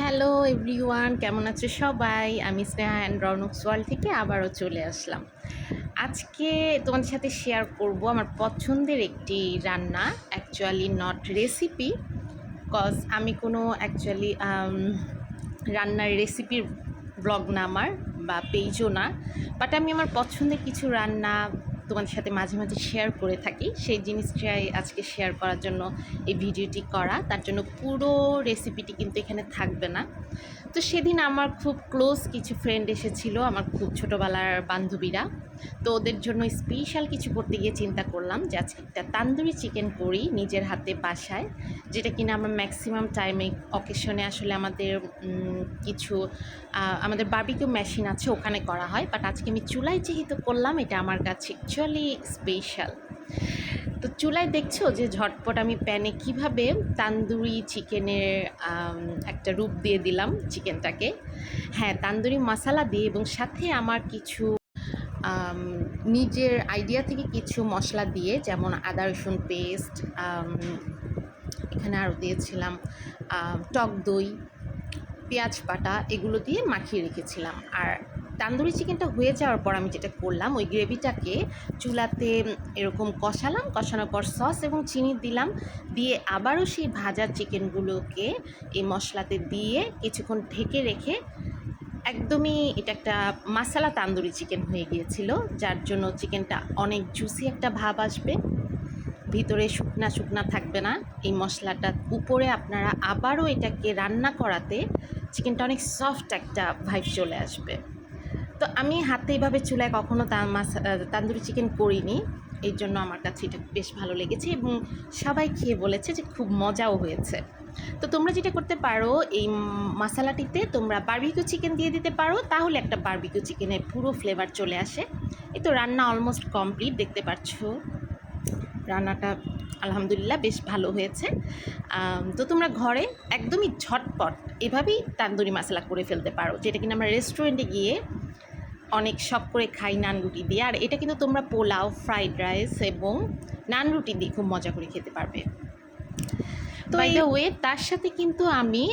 Hello everyone, কেমন আছো সবাই? আমি স্নেহা অ্যান্ড রনক্স ওয়ার্ল্ড থেকে আবারও চলে আসলাম। আজকে তোমাদের সাথে শেয়ার করব আমার পছন্দের একটি রান্না অ্যাকচুয়ালি নট রেসিপি কজ আমি কোনো অ্যাকচুয়ালি রান্নার রেসিপির ব্লগ না আমার, বা পেজও না বাট আমি আমার পছন্দের কিছু রান্না তোমাদের সাথে মাঝে মাঝে শেয়ার করে থাকি। সেই জিনিসটাই আজকে শেয়ার করার জন্য এই ভিডিওটি করা। তার জন্য পুরো রেসিপিটি কিন্তু এখানে থাকবে না। তো সেদিন আমার খুব ক্লোজ কিছু ফ্রেন্ড এসেছিল, আমার খুব ছোটোবেলার বান্ধবীরা। তো ওদের জন্য স্পেশাল কিছু করতে গিয়ে চিন্তা করলাম যে আজকে একটা তান্দুরি চিকেন করি নিজের হাতে বাসায়, যেটা কিনা আমরা ম্যাক্সিমাম টাইমে অকেশনে আসলে আমাদের কিছু আমাদের বার্বিকিউ মেশিন আছে, ওখানে করা হয়। বাট আজকে আমি চুলায় যেহেতু করলাম, এটা আমার কাছে অ্যাকচুয়ালি স্পেশাল তো চুলায় দেখছ যে ঝটপট আমি প্যানে কীভাবে তান্দুরি চিকেনের একটা রূপ দিয়ে দিলাম চিকেনটাকে। হ্যাঁ তান্দুরি মশালা দিয়ে এবং সাথে আমার কিছু নিজের আইডিয়া থেকে কিছু মশলা দিয়ে যেমন আদা, রসুন পেস্ট এখানে আরও দিয়েছিলাম টক দই, পেঁয়াজ বাটা এগুলো দিয়ে মাখিয়ে রেখেছিলাম। আর তান্দুরি চিকেনটা হয়ে যাওয়ার পর আমি যেটা করলাম, ওই গ্রেভিটাকে চুলাতে এরকম কষালাম, কষানোর পর সস এবং চিনি দিলাম, দিয়ে আবারও সেই ভাজা চিকেনগুলোকে এই মশলাতে দিয়ে কিছুক্ষণ ঢেকে রেখে একদমই এটা একটা মাসালা তান্দুরি চিকেন হয়ে গিয়েছিল, যার জন্য চিকেনটা অনেক জুসি একটা ভাব আসবে। ভিতরে শুকনা শুকনা থাকবে না, এই মশলাটা উপরে আপনারা আবারও এটাকে রান্না করাতে চিকেনটা অনেক সফট একটা ভাইব চলে আসবে। তো আমি হাতে এইভাবে চুলায় কখনো তা মাস- আহ, তান্দুরি চিকেন করিনি। এই জন্য আমার কাছে এটা বেশ ভালো লেগেছে এবং সবাই খেয়ে বলেছে যে খুব মজাও হয়েছে। তো তোমরা যেটা করতে পারো এই মশালাটিতে তোমরা বারবিকিউ চিকেন দিয়ে দিতে পারো তাহলে একটা বারবিকিউ চিকেনের পুরো ফ্লেভার চলে আসে। এই তো রান্না অলমোস্ট কমপ্লিট দেখতে পাচ্ছ। রান্নাটা আলহামদুলিল্লাহ বেশ ভালো হয়েছে। তো তোমরা ঘরে একদমই ঝটপট এভাবেই তান্দুরি মশলা করে ফেলতে পারো যেটা কিনা আমরা রেস্টুরেন্টে গিয়ে অনেক শখ করে খাই নান রুটি দিয়ে। আর এটা কিন্তু তোমরা পোলাও ফ্রাইড রাইস এবং নান রুটি দিয়ে খুব মজা করে খেতে পারবে। তো এই ওয়ে তার সাথে কিন্তু আমি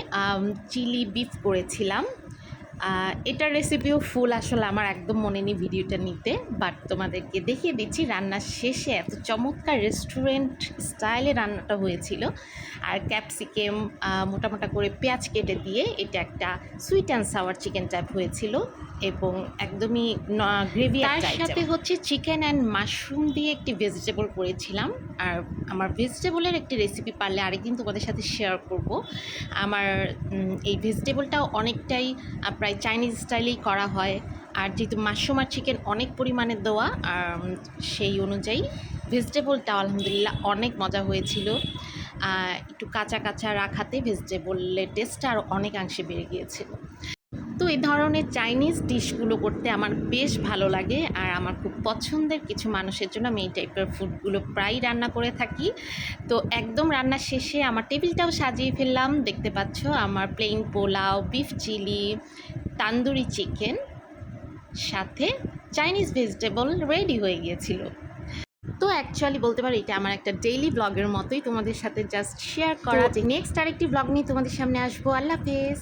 চিলি বিফ করেছিলাম। এটার রেসিপিও ফুল আসলে আমার একদম মনে নেই ভিডিওটা নিতে বাট তোমাদেরকে দেখিয়ে দিচ্ছি রান্নার শেষে এত চমৎকার রেস্টুরেন্ট স্টাইলে রান্নাটা হয়েছিল। আর ক্যাপসিকেম মোটা মোটা করে পেঁয়াজ কেটে দিয়ে এটা একটা sweet and sour chicken type হয়েছিল এবং একদমই গ্রেভি তার সাথে হচ্ছে চিকেন অ্যান্ড মাশরুম দিয়ে একটি ভেজিটেবল করেছিলাম। আর আমার ভেজিটেবলের একটি রেসিপি পারলে আরেকদিন তোমাদের সাথে শেয়ার করব। আমার এই ভেজিটেবলটাও অনেকটাই আহ, প্রায় চাইনিজ স্টাইলেই করা হয়। আর যেহেতু মাশরুম আর চিকেন অনেক পরিমাণে দেওয়া আর সেই অনুযায়ী ভেজিটেবলটা আলহামদুলিল্লাহ অনেক মজা হয়েছিল। একটু কাঁচা কাঁচা রাখাতে ভেজিটেবলের টেস্টটা আরও অনেকাংশে বেড়ে গিয়েছিল তো এই ধরনের চাইনিজ ডিশগুলো করতে আমার বেশ ভালো লাগে আর আমার খুব পছন্দের কিছু মানুষের জন্য আমি এই টাইপের ফুডগুলো প্রায় রান্না করে থাকি। তো একদম রান্না শেষে আমার টেবিলটাও সাজিয়ে ফেললাম। দেখতে পাচ্ছ আমার plain pulao beef chilli tandoori chicken সাথে চাইনিজ ভেজিটেবল রেডি হয়ে গিয়েছিল। তো অ্যাকচুয়ালি বলতে পারো এটা আমার একটা ডেইলি ব্লগের মতোই তোমাদের সাথে জাস্ট শেয়ার করা। যে নেক্সট আরেকটি ব্লগ নিয়ে তোমাদের সামনে আসব। আল্লাহ হাফেজ।